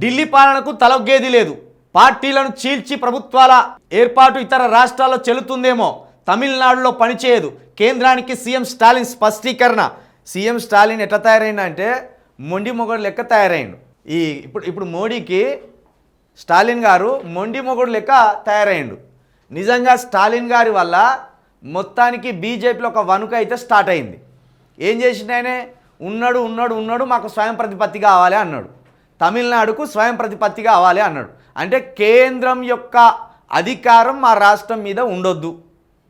ఢిల్లీ పాలనకు తలొగ్గేది లేదు. పార్టీలను చీల్చి ప్రభుత్వాల ఏర్పాటు ఇతర రాష్ట్రాల్లో చెల్లుతుందేమో తమిళనాడులో పనిచేయదు. కేంద్రానికి సీఎం స్టాలిన్ స్పష్టీకరణ. సీఎం స్టాలిన్ ఎట్లా తయారైందంటే అంటే మొండి మొగడు లెక్క తయారైండు. ఈ ఇప్పుడు ఇప్పుడు మోడీకి స్టాలిన్ గారు మొండి మొగుడు లెక్క తయారైండు. నిజంగా స్టాలిన్ గారి వల్ల మొత్తానికి బీజేపీలో ఒక వణుక అయితే స్టార్ట్ అయింది. ఏం చేసిండు ఆయనే? ఉన్నాడు ఉన్నాడు ఉన్నాడు మాకు స్వయం ప్రతిపత్తి కావాలి అన్నాడు. తమిళనాడుకు స్వయం ప్రతిపత్తి కావాలి అన్నాడు. అంటే కేంద్రం యొక్క అధికారం మా రాష్ట్రం మీద ఉండొద్దు.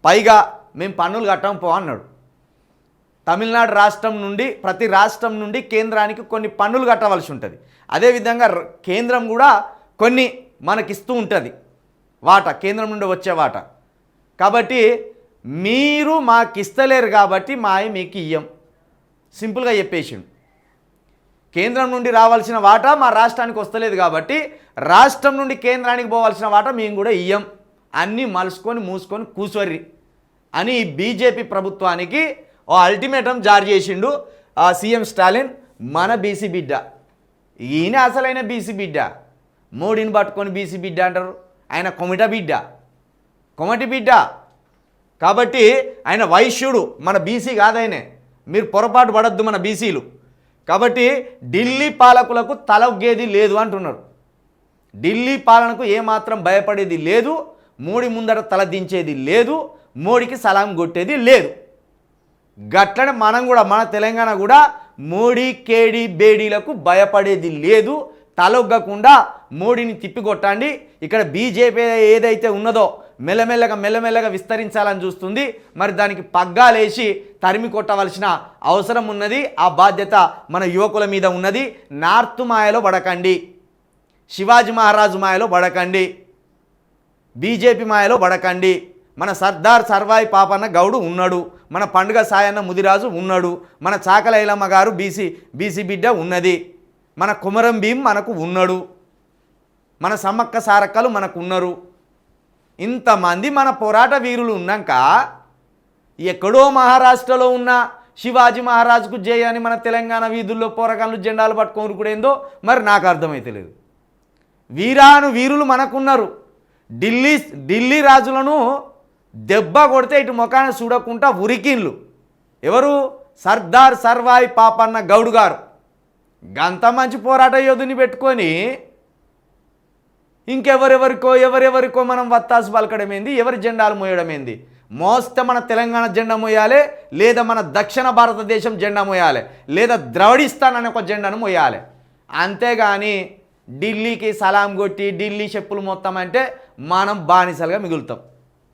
పైగా మేము పన్నులు కట్టం పో అన్నాడు. తమిళనాడు రాష్ట్రం నుండి ప్రతి రాష్ట్రం నుండి కేంద్రానికి కొన్ని పన్నులు కట్టవలసి ఉంటుంది. అదేవిధంగా కేంద్రం కూడా కొన్ని మనకిస్తూ ఉంటుంది. వాటా కేంద్రం నుండి వచ్చే వాట. కాబట్టి మీరు మాకు ఇస్తలేరు కాబట్టి మాయ మీకు ఇయ్యం సింపుల్గా చెప్పేసిండు. కేంద్రం నుండి రావాల్సిన వాటా మా రాష్ట్రానికి వస్తలేదు కాబట్టి రాష్ట్రం నుండి కేంద్రానికి పోవాల్సిన వాటా మేము కూడా ఇయ్యం. అన్నీ మలుసుకొని మూసుకొని కూసొర్రి అని బీజేపీ ప్రభుత్వానికి ఓ అల్టిమేటం జారీ చేసిండు ఆ సీఎం స్టాలిన్ మన బీసీ బిడ్డ. ఈయన అసలైన బీసీ బిడ్డ. మోడీని పట్టుకొని బీసీ బిడ్డ అంటారు. ఆయన కొమిట బిడ్డ. కొమటి బిడ్డ. కాబట్టి ఆయన వైశ్యుడు మన బీసీ కాదైనే మీరు పొరపాటు పడద్దు మన బీసీలు. కాబట్టి ఢిల్లీ పాలకులకు తలొగ్గేది లేదు అంటున్నారు. ఢిల్లీ పాలనకు ఏమాత్రం భయపడేది లేదు మోడీ ముందర తల దించేది లేదు మోడీకి సలాం కొట్టేది లేదు. గట్లనే మనం కూడా మన తెలంగాణ కూడా మోడీ కేడీ బేడీలకు భయపడేది లేదు తలొగ్గకుండా మోడీని తిప్పికొట్టండి. ఇక్కడ బీజేపీ ఏదైతే ఉన్నదో మెల్లమెల్లగా మెల్లమెల్లగా విస్తరించాలని చూస్తుంది. మరి దానికి పగ్గాలేసి తరిమి కొట్టవలసిన అవసరం ఉన్నది. ఆ బాధ్యత మన యువకుల మీద ఉన్నది. నార్త్ మాయలో పడకండి. శివాజీ మహారాజు మాయలో పడకండి. బీజేపీ మాయలో పడకండి. మన సర్దార్ సర్వాయి పాపన్న గౌడు ఉన్నాడు. మన పండుగ సాయన్న ముదిరాజు ఉన్నాడు. మన చాకలైలమ్మ గారు బీసీ బీసీ బిడ్డ ఉన్నది. మన కుమరం భీం మనకు ఉన్నాడు. మన సమ్మక్క సారక్కలు మనకు ఉన్నారు. ఇంతమంది మన పోరాట వీరులు ఉన్నాక ఎక్కడో మహారాష్ట్రలో ఉన్న శివాజీ మహారాజుకు జయ అని మన తెలంగాణ వీధుల్లో పోరగాళ్ళు జెండాలు పట్టుకొని కూడా ఏందో మరి నాకు అర్థమైతే లేదు వీరాను వీరులు మనకున్నారు. ఢిల్లీ ఢిల్లీ రాజులను దెబ్బ కొడితే ఇటు ముఖాన్ని చూడకుండా ఉరికిన్లు. ఎవరు? సర్దార్ సర్వాయి పాపన్న గౌడ్ గారు. గంత మంచి పోరాట యోధుని పెట్టుకొని ఇంకెవరెవరికో ఎవరెవరికో మనం వత్తాసు పలకడమేంది? ఎవరి జెండాలు మోయడమేంది? మోస్తే మన తెలంగాణ జెండా మోయాలి లేదా మన దక్షిణ భారతదేశం జెండా మోయాలి లేదా ద్రవిడిస్తాన్ అనే ఒక జెండాను మోయాలి. అంతేగాని ఢిల్లీకి సలాం కొట్టి ఢిల్లీ చెప్పులు మొత్తం అంటే మనం బానిసలుగా మిగులుతాం.